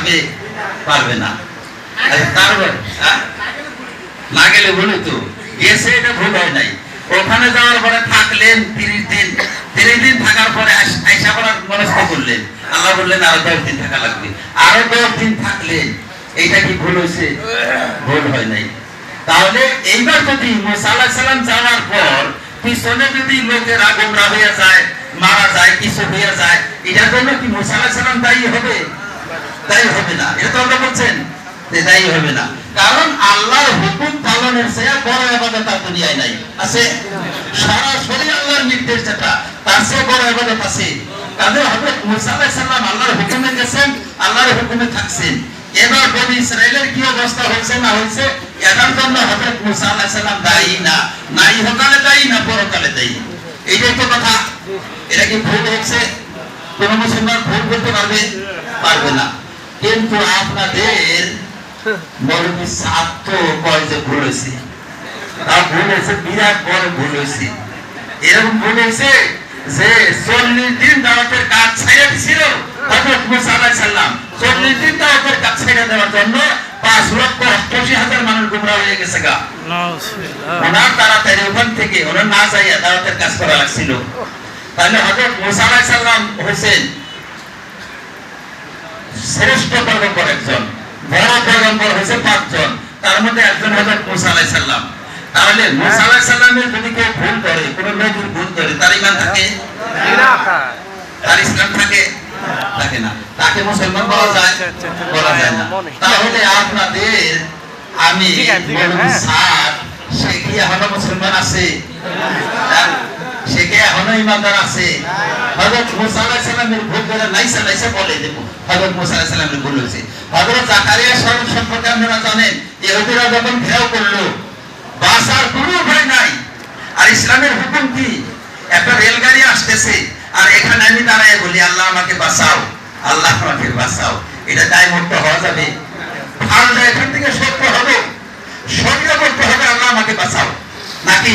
পারবে? পারবে না। আচ্ছা, হ্যাঁ? না গেলে ভুল তো গেছে এটা ভুল হয় নাই। ওখানে যাওয়ার পরে থাকলেন তিরিশ দিন। তিরিশ দিন থাকার পরে আইসা করার মনস্থ করলেন। আল্লাহ বললেন আরও দশ দিন থাকা লাগবে। আরও দশ দিন থাকলেন। এইটা কি ভুল হয়েছে? ভুল হয় নাই। তাহলে এইবার যদি মুসা আলাহিস সালাম যাওয়ার পর পিছনে যদি লোকেরা গোমরা হইয়া যায় মারা যায় কিছু হইয়া যায় এটার জন্য কি মুসা আলাহিস সালাম দায়ী হবে? দায়ী হবে না। এটা তো আমরা বলছেন দায়ী হবে না। কারণ আল্লাহর হুকুম পালনের চেয়ে বড় ইবাদত আর দুনিয়ায় নাই। আছে? সরাসরি আল্লাহর নির্দেশ যেটা, তার চেয়ে বড় ইবাদত আছে। কাজে হযরত মুসা আলাইহিস সালাম আল্লাহর হুকুমে গেছেন, আল্লাহর হুকুমে থাকছেন। এবার বনি ইসরায়েলের কি অবস্থা হয়েছে না হয়েছে, এটার জন্য হযরত মুসা আলাইহিস সালাম দায়ী না। না ইহকালে দায়ী না পরকালে দায়ী। এইটাই তো কথা। এটা কি ভুল হচ্ছে কোন মুসলমান ভুল করতে পারবে? পারবে না। কিন্তু আপনাদের মৌলবী ছাত্র কয় যে ভুল হয়েছে? তা ভুল হয়েছে বিরাট বড় ভুল হয়েছে। এরকম ভুল হয়েছে যে চল্লিশ দিন দাওয়াতের কাজ ছেড়ে মুসা আলাইহিস চল্লিশ দিন দাওয়াতের কাজ ছেড়ে দেওয়ার জন্য পাঁচ লক্ষ অষ্টাশি হাজার মানুষ গুমরা হয়ে গেছে গা। ওনার তাড়াতাড়ি ওখান থেকে ওনার না যাইয়া দাওয়াতের কাজ করা লাগছিল। তাহলে হযরত মুসা আলাইহিস সালাম হয়েছেন শ্রেষ্ঠ পয়গম্বর একজন বড় পয়গম্বর হয়েছে পাঁচজন তার মধ্যে একজন হযরত মুসা আলাইহিস সালাম। তাহলে মুসা আলাইহিস সালামের যদি কেউ ভুল করে কোন নবীর ভুল করে তার ইমান থাকে? তার ইসলাম থাকে? থাকে না। তাকে মুসলমান বলা যায়? বলা যায় না। তাহলে আপনাদের আমি। স্যার সে কি এখনও মুসলমান আছে? হ্যাঁ? একটা রেলগাড়ি আসতেছে, আর এখানে আমি দাঁড়ায় বলি, আল্লাহ আমাকে বাঁচাও, আল্লাহ আমাকে বাঁচাও। এটা দায় মুক্ত হওয়া যাবে। ফালটা এখান থেকে সত্য হবে। সত্য করতে হবে, আল্লাহ আমাকে বাঁচাও। নাকি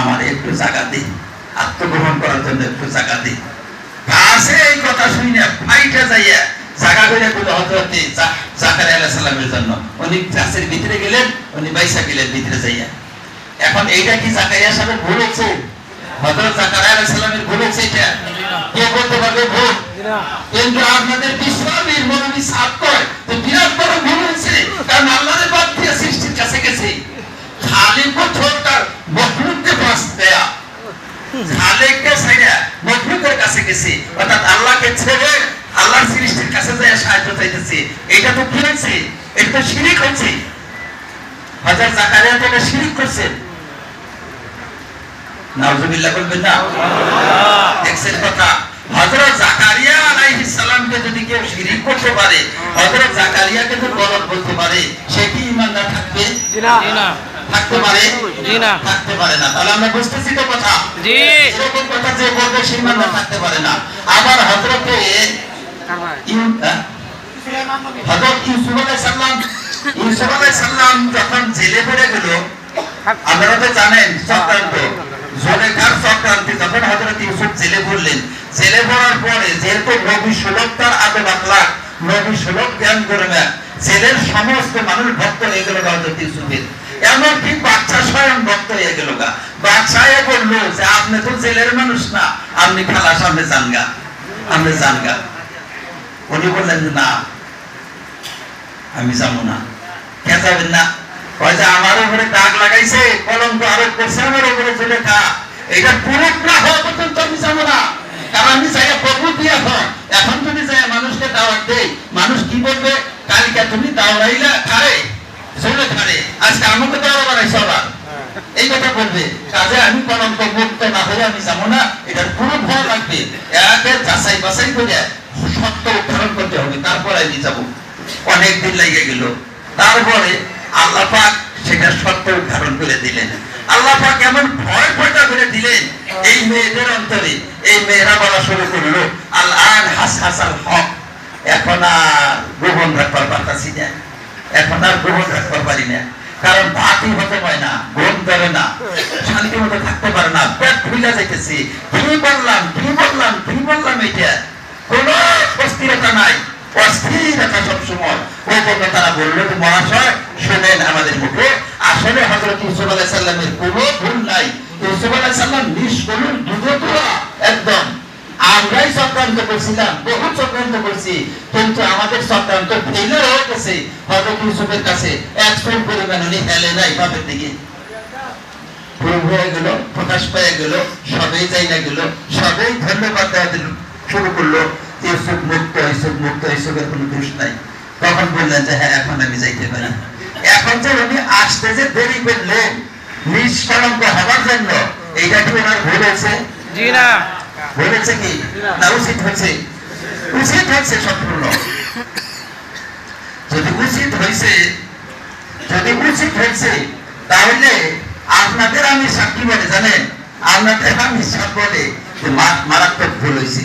আমার একটু জায়গা দিন আত্মগ্রহণ করার জন্য একটু জায়গা দিন গাছে এই কথা শুনে ফাইটা যাইয়া জায়গা করে বলে, হযরত জা- জাকারিয়া আলাইহিস সালামের জন্য। উনি গাছের ভিতরে গেলেন, উনি বাইসা গেলেন ভিতরে যাইয়া। এখন এইটা কি জাকারিয়া সাহেবের ভুল হচ্ছে? জাকারিয়া আলাইহিস সালামের ভুল এটা? কে বলতে পারবে ভুল? কিন্তু আপনাদের বিশ্বনবীর মনোবী সাত কয় তো বিরাট বড় ভুল হয়েছে। কারণ আল্লাহর বাদ দিয়ে সৃষ্টির কাছে গেছে। খালিক ও ছোটকার মখলুককে পাস দেয়া খালেককে ছেড়ে মখলুকের কাছে গেছে অর্থাৎ আল্লাহকে ছেড়ে আল্লাহর সৃষ্টির কাছে যায় সাহায্য চাইতেছে এটা তো কি হয়েছে এটা তো শিরিক হচ্ছে হযরত জাকারিয়া তো এটা শিরিক করছেন নাউজুবিল্লাহ বলবেন না? দেখছেন কথা? হযরত জাকারিয়া আলাইহিস সালামকে যদি কেউ শিরিক করতে পারে হযরত জাকারিয়াকে তো গলত বলতে পারে সে কি ইমানদার থাকবে? থাকতে পারে? জি না। থাকতে পারে না। তাহলে আমরা বুঝতেছি তো কথা? জি। এরকম কথা যে বলবে সে ইমানদার থাকতে পারে না। আবার হযরতে হ্যাঁ? হযরত ইউসুফ আলাইহিস সালাম ইউসুফ আলাইহিস সালাম যখন জেলে পড়ে গেল আপনারা তো জানেন চক্রান্ত জোলেখার চক্রান্তে যখন হযরত ইউসুফ জেলে পড়লেন। জেলে পড়ার পরে যেহেতু নবী সুলভ তার আদব আখলাক নবী সুলভ জ্ঞান করবে জেলের সমস্ত মানুষ ভক্ত হয়ে গেল হযরত ইউসুফের। এমনকি বাচ্চা স্বয়ং ভক্ত হয়ে গেল গা। বাচ্চা এ বলল যে আপনি তো জেলের মানুষ না। আপনি খালা সামনে যান গা আপনি যান গা উনি বললেন না আমি যাব না। কে যাবেন না? উপরে দাগ লাগাইছে, কলঙ্ক আরোপ করছে, আমার উপরে চলে খা এটা পুরুষ না হওয়া পর্যন্ত আমি যাব না। কারণ আমি চাই প্রভু এখন এখন যদি যাই মানুষকে দাওয়াত দেই, মানুষ কি বলবে? কালকে তুমি দাওয়াইলা খারে চলে খারে আজকে আমাকে দাওয়া এই কথা বলবে। কাজে আমি কলঙ্ক মুক্ত না হলে আমি যাব না। এটার পুরো ভয় লাগবে। একে যাচাই বাছাই করে সত্য উত্থারণ করতে হবে। তারপর আমি যাব। অনেক দিন লেগে গেল। তারপরে আল্লাহ পাক সেটা সত্য করে দিলেন। আল্লাহ পাক এমন ভয় করে দিলেন, এই মেয়েদের অন্তরে, এই মেয়েরা বলা শুরু আল আন হাস হাসাল হক। এখন আর রাখবার এখন আর রাখবার পারি না। কারণ ভাতই হতে পারে না, ঘুম ধরে না, শান্তি মতো থাকতে পারে না, পেট যাইতেছে। কি বললাম কি বললাম কি বললাম এটা কোন অস্থিরতা নাই। অস্থিরতা সবসময়। ও বলল তারা বলল মহাশয় আমাদের মুখে আসলে হজরত ইউসুফ আলাহ সাল্লামের কোনো ভুল নাই। ইউসুফ আলাহ সাল্লাম নিষ্কলুন দুধতুয়া একদম। আমরাই চক্রান্ত বহু চক্রান্ত কিন্তু আমাদের চক্রান্ত হয়ে গেছে ইউসুফের কাছে। এক পরিমাণ উনি হেলে নাই বাপের দিকে? হয়ে গেল, প্রকাশ পেয়ে গেল যাই না গেল ধন্যবাদ দেওয়া শুরু করল, ইউসুফ মুক্ত ইউসুফ মুক্ত, ইউসুফের কোনো দোষ নাই। তখন বললেন যে হ্যাঁ এখন আমি যাইতে পারি এখন যে উনি আসতে যে দেরি করলেন নিষ্কলঙ্ক হবার জন্য এইটা কি ওনার ভুল হয়েছে? জি না। বলেছে কি? না উচিত হয়েছে। উচিত হয়েছে সম্পূর্ণ। যদি উচিত হয়েছে যদি উচিত হয়েছে তাহলে আপনাদের আমি সাক্ষী বলে জানেন? আপনাদের আমি সাপ বলে মারাত্মক ভুল হয়েছে।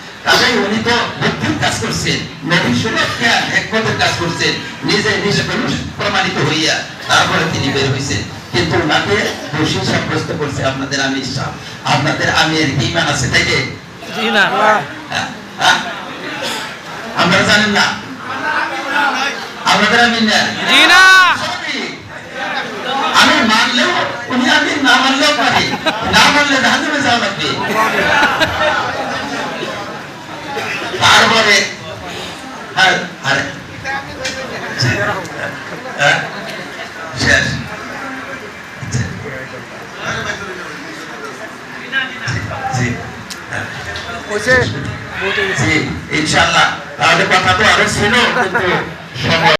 কাজেই উনি তো বুদ্ধির কাজ করছেন নবীর সুরক্ষা একমতের কাজ করছেন নিজে নিজে প্রমাণিত হইয়া তারপরে তিনি বের হয়েছেন কিন্তু ওনাকে দোষী সাব্যস্ত করছে আপনাদের আমির সাহ আপনাদের আমির ইমান আছে না। হ্যাঁ? হ্যাঁ? আপনারা জানেন না? আপনাদের আমির না জি না আমি মানলেও উনি আমি না মানলেও পারি না মানলে জাহাজে যাওয়া লাগবে তারপরে আর আরে হ্যাঁ? শেষ জি হ্যাঁ। জি ইনশাআল্লাহ তাহলে কথা তো আরও ছিল কিন্তু